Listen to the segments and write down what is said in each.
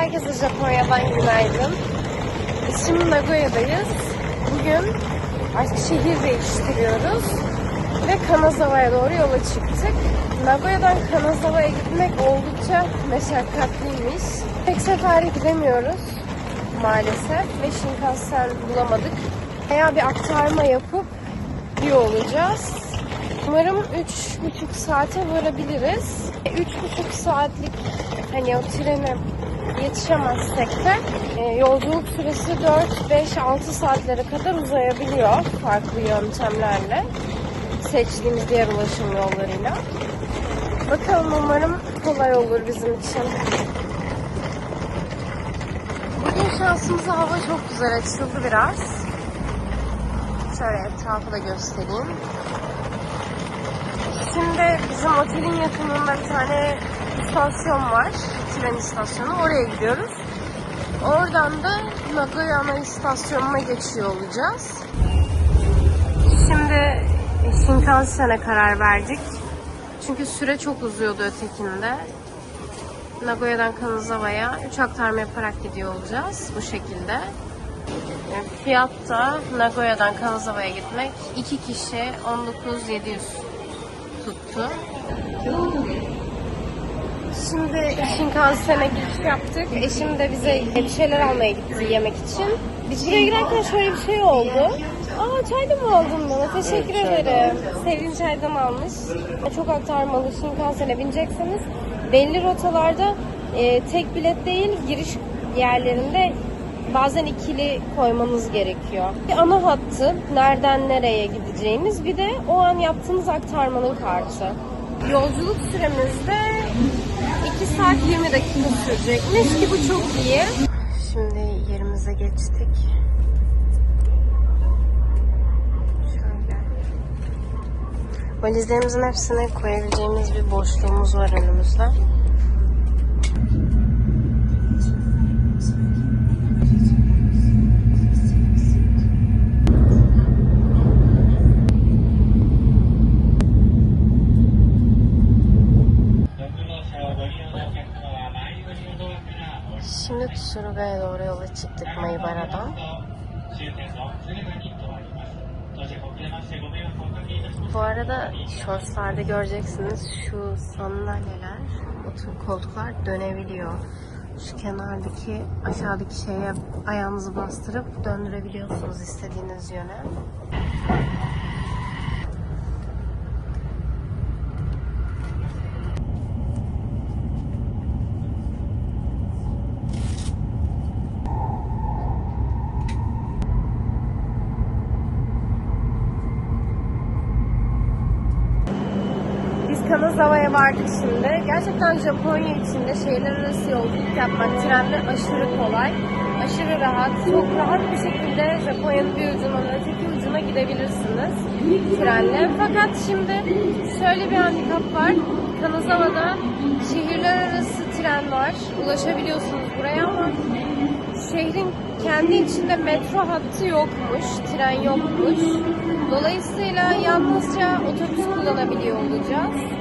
Tekrardan günaydın. Biz şimdi Nagoya'dayız. Bugün artık şehir değiştiriyoruz. Ve Kanazawa'ya doğru yola çıktık. Nagoya'dan Kanazawa'ya gitmek oldukça meşakkatliymiş. Tek seferde gidemiyoruz maalesef ve Shinkansen bulamadık. Veya bir aktarma yapıp iyi olacağız. Umarım 3,5 saate varabiliriz. 3,5 saatlik hani o trene yetişemezsek de e, yolculuk süresi 4, 5, 6 saatlere kadar uzayabiliyor farklı yöntemlerle. Seçtiğimiz diğer ulaşım yollarıyla. Bakalım umarım kolay olur bizim için. Bugün şansımıza hava çok güzel açıldı biraz. Şöyle etrafı da göstereyim. Şimdi bizim otelin yakınında bir tane istasyon var. Tren istasyonu. Oraya gidiyoruz. Oradan da Nagoya ana istasyonuna geçiyor olacağız. Şimdi Shinkansen'e karar verdik. Çünkü süre çok uzuyordu ötekinde. Nagoya'dan Kanazawa'ya 3 aktarma yaparak gidiyor olacağız bu şekilde. Fiyat da Nagoya'dan Kanazawa'ya gitmek 2 kişi 19.700 tuttu. Şimdi Shinkansen'e giriş yaptık. Eşim de bize bir şeyler almaya gitti yemek için. Biz buraya girerken şöyle bir şey oldu. Aa çay da mı aldın bana? Teşekkür ederim. Sevdiğin çaydan almış. Çok aktarmalı Shinkansen'e binecekseniz belli rotalarda e, tek bilet değil giriş yerlerinde bazen ikili koymanız gerekiyor. Bir ana hattı, nereden nereye gideceğiniz, bir de o an yaptığınız aktarmanın kartı. Yolculuk süremizde 2 saat 20 dakika sürecekmiş ki bu çok iyi. Şimdi yerimize geçtik. Valizlerimizin hepsine koyabileceğimiz bir boşluğumuz var önümüzde. Şimdi Tsuruga'ya doğru yola çıktık Maybara'dan. Bu arada shortslarda göreceksiniz şu sandalyeler, oturum koltuklar dönebiliyor. Şu kenardaki aşağıdaki şeye ayağınızı bastırıp döndürebiliyorsunuz istediğiniz yöne. Biz Kanazawa'ya vardık şimdi. Gerçekten Japonya içinde şehirler arası yolculuk yapmak trenle aşırı kolay. Aşırı rahat. Çok rahat bir şekilde Japonya'nın bir ucundan öteki ucuna gidebilirsiniz trenle. Fakat şimdi şöyle bir handikap var. Kanazawa'da şehirler arası tren var. Ulaşabiliyorsunuz buraya ama şehrin kendi içinde metro hattı yokmuş, tren yokmuş. Dolayısıyla yalnızca otobüs kullanabiliyor olacağız.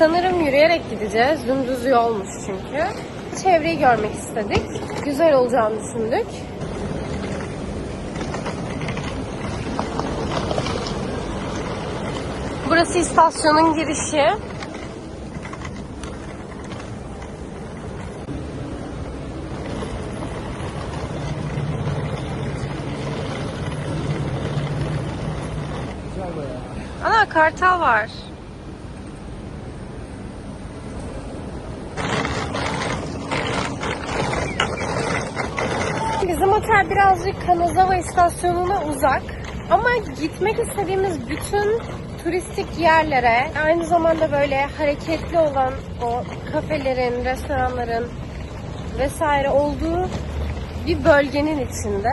Sanırım yürüyerek gideceğiz. Dümdüz yolmuş çünkü. Çevreyi görmek istedik. Güzel olacağını düşündük. Burası istasyonun girişi. Ana kartal var. Bizim otel birazcık Kanazawa istasyonuna uzak. Ama gitmek istediğimiz bütün turistik yerlere, aynı zamanda böyle hareketli olan o kafelerin, restoranların vesaire olduğu bir bölgenin içinde.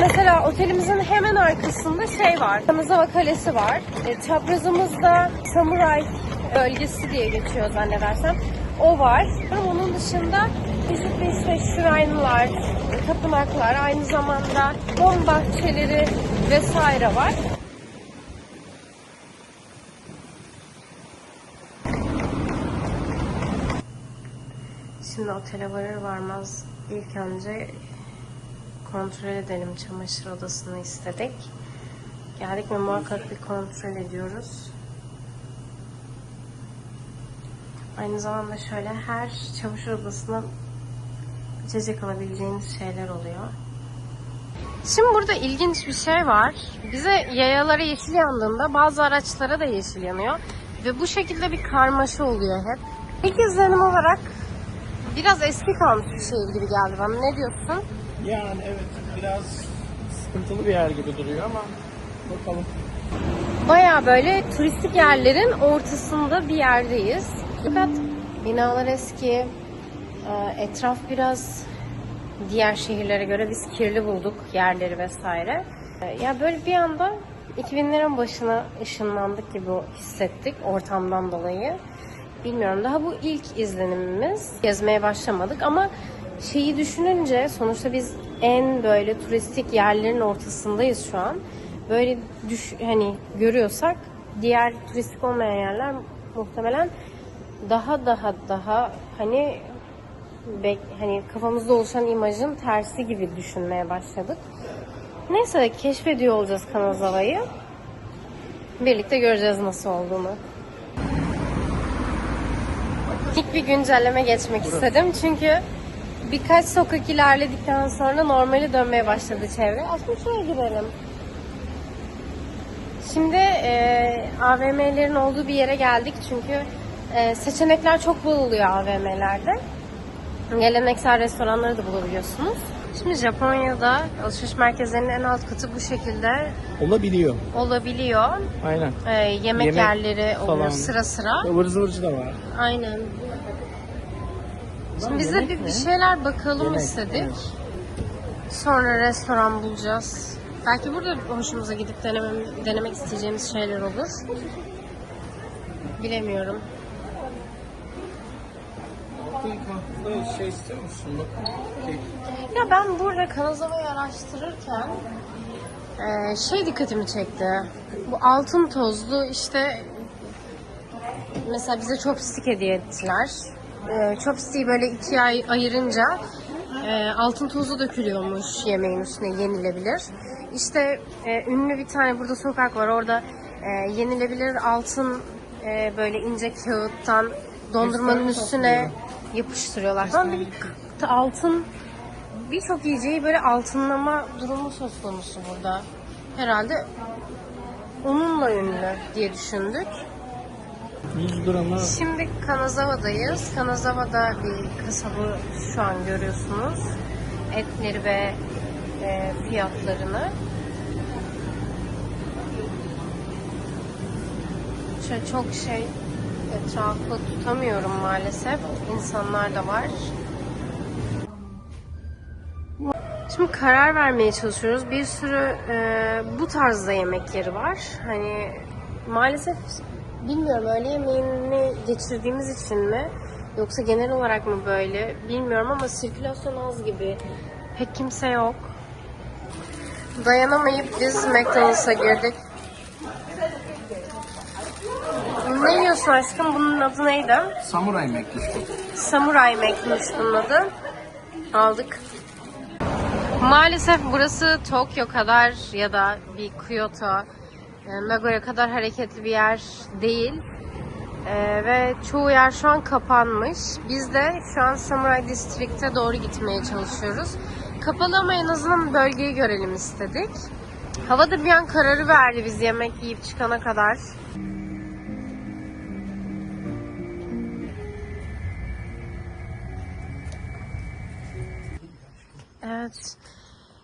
Mesela otelimizin hemen arkasında şey var. Kanazawa Kalesi var. E, çaprazımızda Samuray bölgesi diye geçiyor zannedersem. O var. Onun dışında çeşitli işte şuraynlar, tapınaklar, aynı zamanda don bahçeleri vesaire var. Şimdi otele varır varmaz ilk önce kontrol edelim çamaşır odasını istedik. Geldik ve muhakkak bir kontrol ediyoruz. Aynı zamanda şöyle her çamaşır odasına içecek alabileceğiniz şeyler oluyor. Şimdi burada ilginç bir şey var. Bize yayalara yeşil yandığında bazı araçlara da yeşil yanıyor. Ve bu şekilde bir karmaşa oluyor hep. İlk izlenim olarak biraz eski kalmış bir şehir gibi geldi bana. Ne diyorsun? Yani evet biraz sıkıntılı bir yer gibi duruyor ama bakalım. Baya böyle turistik yerlerin ortasında bir yerdeyiz. Fakat binalar eski, etraf biraz diğer şehirlere göre biz kirli bulduk yerleri vesaire. E, Ya böyle bir anda 2000'lerin başına ışınlandık gibi hissettik ortamdan dolayı. Bilmiyorum daha bu ilk izlenimimiz. Gezmeye başlamadık ama şeyi düşününce sonuçta biz en böyle turistik yerlerin ortasındayız şu an. Böyle düş hani görüyorsak diğer turistik olmayan yerler muhtemelen daha daha daha hani bek, hani kafamızda oluşan imajın tersi gibi düşünmeye başladık. Neyse keşfediyor olacağız Kanazava'yı. Birlikte göreceğiz nasıl olduğunu. İlk bir güncelleme geçmek istedim çünkü birkaç sokak ilerledikten sonra normali dönmeye başladı çevre. Aslında şuraya girelim. Şimdi e, AVM'lerin olduğu bir yere geldik çünkü e, seçenekler çok bol oluyor AVM'lerde. Geleneksel restoranları da bulabiliyorsunuz. Şimdi Japonya'da alışveriş merkezlerinin en alt katı bu şekilde Olabiliyor. olabiliyor. Aynen. E, yemek, Yemek yerleri oluyor falan. sıra sıra. Ivır zıvırcı da var. Aynen. Şimdi biz de yemek bir, bir şeyler bakalım Yemek, istedik. evet. Sonra restoran bulacağız. Belki burada hoşumuza gidip denemem, denemek isteyeceğimiz şeyler olur. Bilemiyorum. Şey istiyor musun? Kek. Ya ben burada Kanazava'yı araştırırken eee, şey dikkatimi çekti. Bu altın tozlu işte mesela bize chopstick hediye ettiler. Eee chopstick'i böyle ikiye ay- ayırınca eee, altın tozu dökülüyormuş yemeğin üstüne yenilebilir. İşte eee, ünlü bir tane burada sokak var orada yenilebilir altın böyle ince kağıttan dondurmanın üstüne yapıştırıyorlar. Tam bir altın birçok yiyeceği böyle altınlama durumu söz konusu burada. Herhalde onunla ünlü diye düşündük. 100 grama Şimdi Kanazava'dayız. Kanazava'da bir kasabı şu an görüyorsunuz. Etleri ve e, fiyatlarını. Şöyle çok şey etrafı tutamıyorum maalesef. İnsanlar da var. Şimdi karar vermeye çalışıyoruz. Bir sürü e, bu tarzda yemek yeri var. Hani maalesef bilmiyorum öğle yemeğini geçirdiğimiz için mi yoksa genel olarak mı böyle bilmiyorum ama sirkülasyon az gibi. Pek kimse yok. Dayanamayıp biz McDonald's'a girdik. Ne yiyorsun aşkım? Bunun adı neydi? samuray mekliş Samurai Mac'miş bunun adı. Aldık. Maalesef burası Tokyo kadar ya da bir Kyoto, e, Nagoya kadar hareketli bir yer değil. E, ve çoğu yer şu an kapanmış. Biz de şu an Samurai District'e doğru gitmeye çalışıyoruz. Kapalı ama en azından bölgeyi görelim istedik. Hava da bir an kararı verdi biz yemek yiyip çıkana kadar. Evet.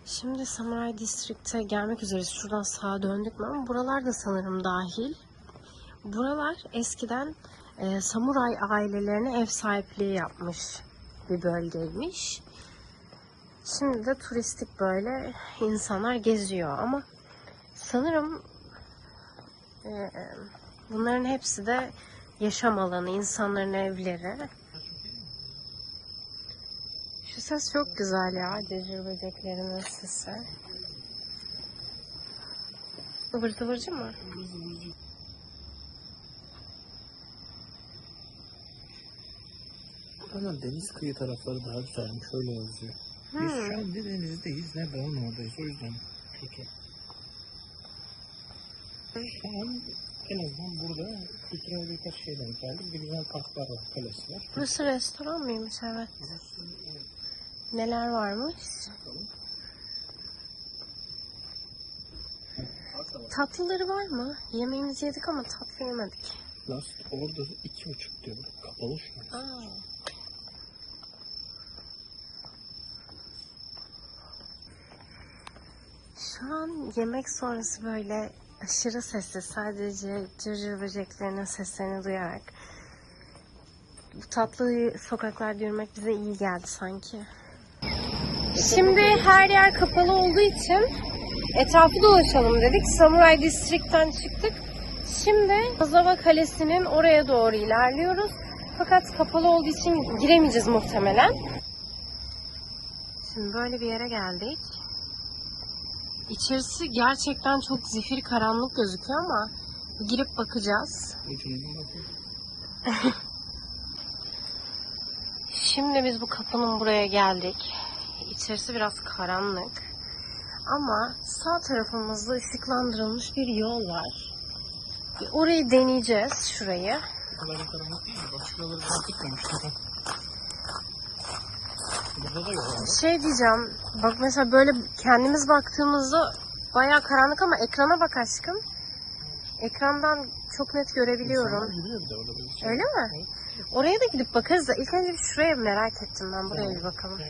Şimdi Samurai District'e gelmek üzereyiz. Şuradan sağa döndük mü ama buralar da sanırım dahil. Buralar eskiden e, samuray ailelerine ev sahipliği yapmış bir bölgeymiş. Şimdi de turistik böyle insanlar geziyor ama sanırım e, bunların hepsi de yaşam alanı, insanların evleri. Ses çok güzel ya. Cırcır böceklerinin sesi. Ivır tıvırcı mı? Ama deniz kıyı tarafları daha güzelmiş. Öyle yazıyor. Biz şu an ne denizdeyiz ne dağın oradayız. O yüzden kötü. Şu an en azından burada kültürel birkaç şeyden geldik. Bir güzel parklar var, kalesi var. Burası restoran mıymış evet. Burası, evet, Neler varmış? bakalım. Tatlıları var mı? Yemeğimizi yedik ama tatlı yemedik. Last order iki buçuk diyor. Kapalı şu an. Aa. Şu an yemek sonrası böyle aşırı sessiz. Sadece cırcır böceklerinin seslerini duyarak. Bu tatlı sokaklarda yürümek bize iyi geldi sanki. Şimdi her yer kapalı olduğu için etrafı dolaşalım dedik. Samuray District'ten çıktık. Şimdi Azava Kalesi'nin oraya doğru ilerliyoruz. Fakat kapalı olduğu için giremeyeceğiz muhtemelen. Şimdi böyle bir yere geldik. İçerisi gerçekten çok zifir karanlık gözüküyor ama girip bakacağız. Şimdi biz bu kapının buraya geldik. İçerisi biraz karanlık. Ama sağ tarafımızda ışıklandırılmış bir yol var. Ve Orayı deneyeceğiz, şurayı. Bu kadar da karanlık değil mi? Bak şuraları etmemiştim. Burada da yok abi. Şey diyeceğim, bak mesela böyle kendimiz baktığımızda bayağı karanlık ama ekrana bak aşkım. Ekrandan çok net görebiliyorum. İnsanlar yürüyor bir de orada böyle şey. Öyle mi? Evet. Oraya da gidip bakarız da ilk önce bir şuraya merak ettim ben. Buraya bir bakalım. Gel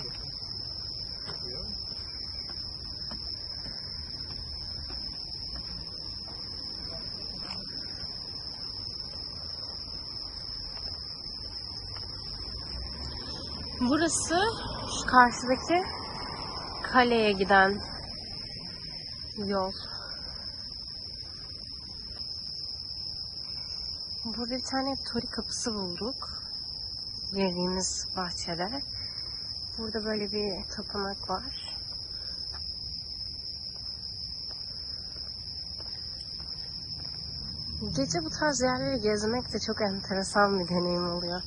Burası şu karşıdaki kaleye giden yol. Burada bir tane tori kapısı bulduk. Girdiğimiz bahçede. Burada böyle bir tapınak var. Gece bu tarz yerleri gezmek de çok enteresan bir deneyim oluyor.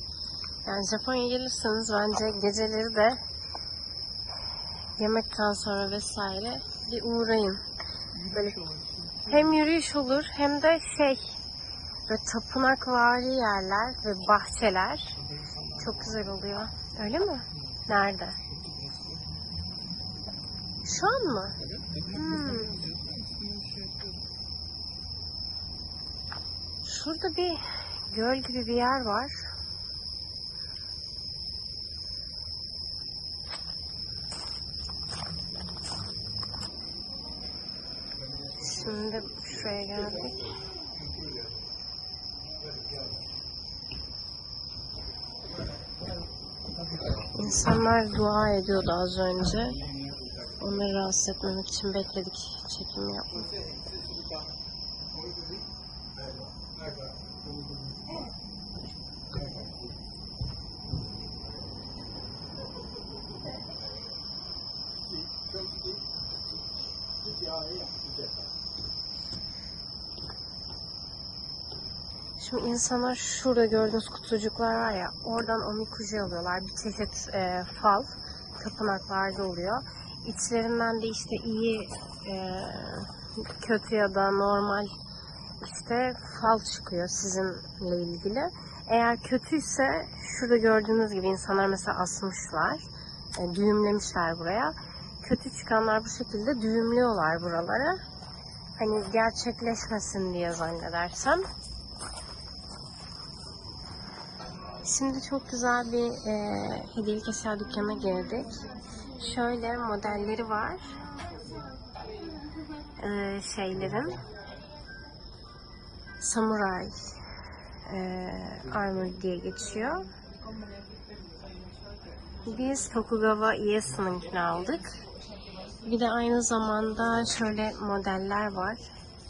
Yani Japonya'ya gelirseniz bence geceleri de yemekten sonra vesaire bir uğrayın. Böyle hem yürüyüş olur hem de şey böyle tapınakvari yerler ve bahçeler çok güzel oluyor. Öyle mi? Nerede? Şu an mı? Hmm. Şurada bir göl gibi bir yer var. Şimdi şuraya geldik. İnsanlar dua ediyordu az önce. Onları rahatsız etmemek için bekledik çekim yapmak. Şimdi insanlar şurada gördüğünüz kutucuklar var ya oradan omikuji alıyorlar. Bir çeşit e, fal tapınaklarda oluyor. İçlerinden de işte iyi, e, kötü ya da normal işte fal çıkıyor sizinle ilgili. Eğer kötüyse şurada gördüğünüz gibi insanlar mesela asmışlar. e, düğümlemişler buraya. Kötü çıkanlar bu şekilde düğümlüyorlar buraları. Hani gerçekleşmesin diye zannedersem. Şimdi çok güzel bir e, hediyelik eşya dükkanına girdik. Şöyle modelleri var. E, şeylerin. Samurai e, armor diye geçiyor. Biz Tokugawa Ieyasu'nunkini aldık. Bir de aynı zamanda şöyle modeller var.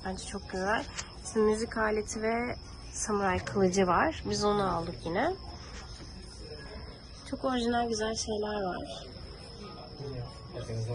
Bence çok güzel. İşte müzik aleti ve samuray kılıcı var. Biz onu aldık yine. Çok orijinal güzel şeyler var.